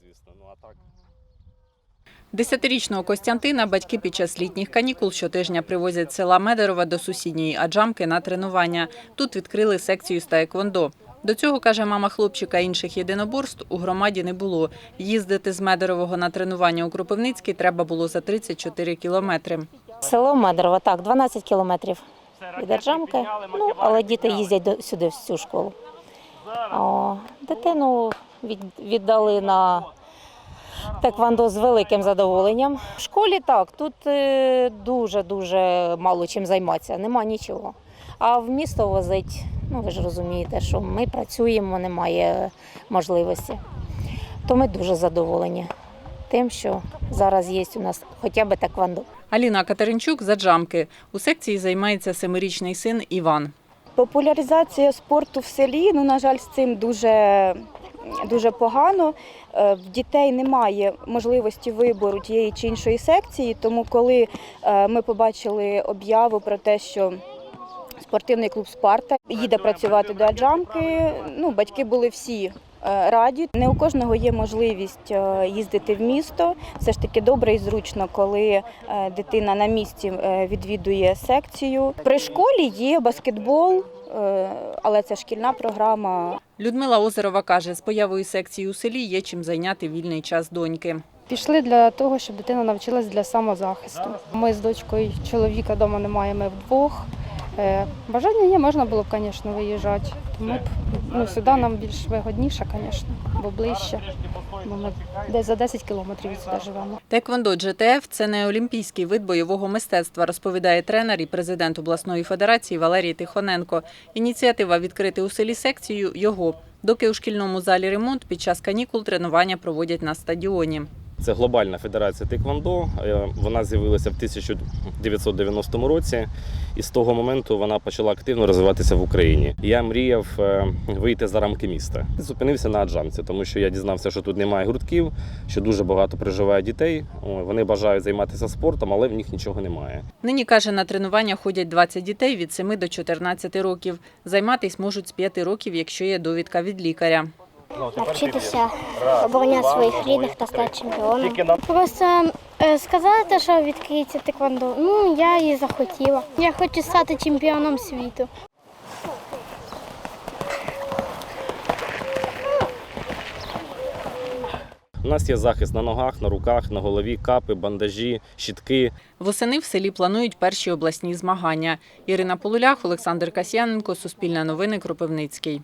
звісно. Ну а так Десятирічного Костянтина батьки під час літніх канікул щотижня привозять з села Медерова до сусідньої Аджамки на тренування. Тут відкрили секцію з таеквондо. До цього, каже мама хлопчика, інших єдиноборств у громаді не було. Їздити з Медерового на тренування у Кропивницький треба було за 34 кілометри. Село Медрово, так, 12 кілометрів від Держамки. Ну, але діти їздять до, сюди, в цю школу. О, дитину віддали на теквандо з великим задоволенням. В школі так, тут дуже-дуже мало чим займатися, нема нічого. А в місто возить, ну ви ж розумієте, що ми працюємо, немає можливості. То ми дуже задоволені тим, що зараз є у нас хоча б теквандо. Аліна Катеринчук за Джамки. У секції займається семирічний син Іван. Популяризація спорту в селі, ну, на жаль, з цим дуже, дуже погано. Е, В дітей немає можливості вибору тієї чи іншої секції, тому коли е, ми побачили об'яву про те, що спортивний клуб Спарта їде працювати до Аджамки, ну, батьки були всі. Е, Раді не у кожного є можливість е, їздити в місто. Все ж таки добре і зручно, коли е, дитина на місці відвідує секцію. При школі є баскетбол, але це шкільна програма. Людмила Озерова каже, з появою секції у селі є чим зайняти вільний час доньки. Пішли для того, щоб дитина навчилась для самозахисту. Ми з дочкою чоловіка вдома немає, ми вдвох. Е, Бажання є, можна було б, звісно, виїжджати. Тому б, ну, сюди нам більш вигодніше, звісно, бо ближче. Бо ми десь за 10 кілометрів від сюди живемо. Теквондо GTF – це не олімпійський вид бойового мистецтва, розповідає тренер і президент обласної федерації Валерій Тихоненко. Ініціатива відкрити у селі секцію його. Доки у шкільному залі ремонт, під час канікул тренування проводять на стадіоні. Це глобальна федерація Тейквондо. Е, Вона з'явилася в 1990 році, і з того моменту вона почала активно розвиватися в Україні. Я мріяв е, вийти за рамки міста. Зупинився на Аджамці, тому що я дізнався, що тут немає гуртків, що дуже багато проживає дітей. Вони бажають займатися спортом, але в них нічого немає. Нині, каже, на тренування ходять 20 дітей від 7 до 14 років. Займатись можуть з 5 років, якщо є довідка від лікаря. Навчитися обороняти своїх рідних та стати чемпіоном. Просто е, сказали, те, що відкриється теквондо. Ну, я і захотіла. Я хочу стати чемпіоном світу. У нас є захист на ногах, на руках, на голові, капи, бандажі, щітки. Восени в селі планують перші обласні змагання. Ірина Полулях, Олександр Касьяненко, Суспільне новини, Кропивницький.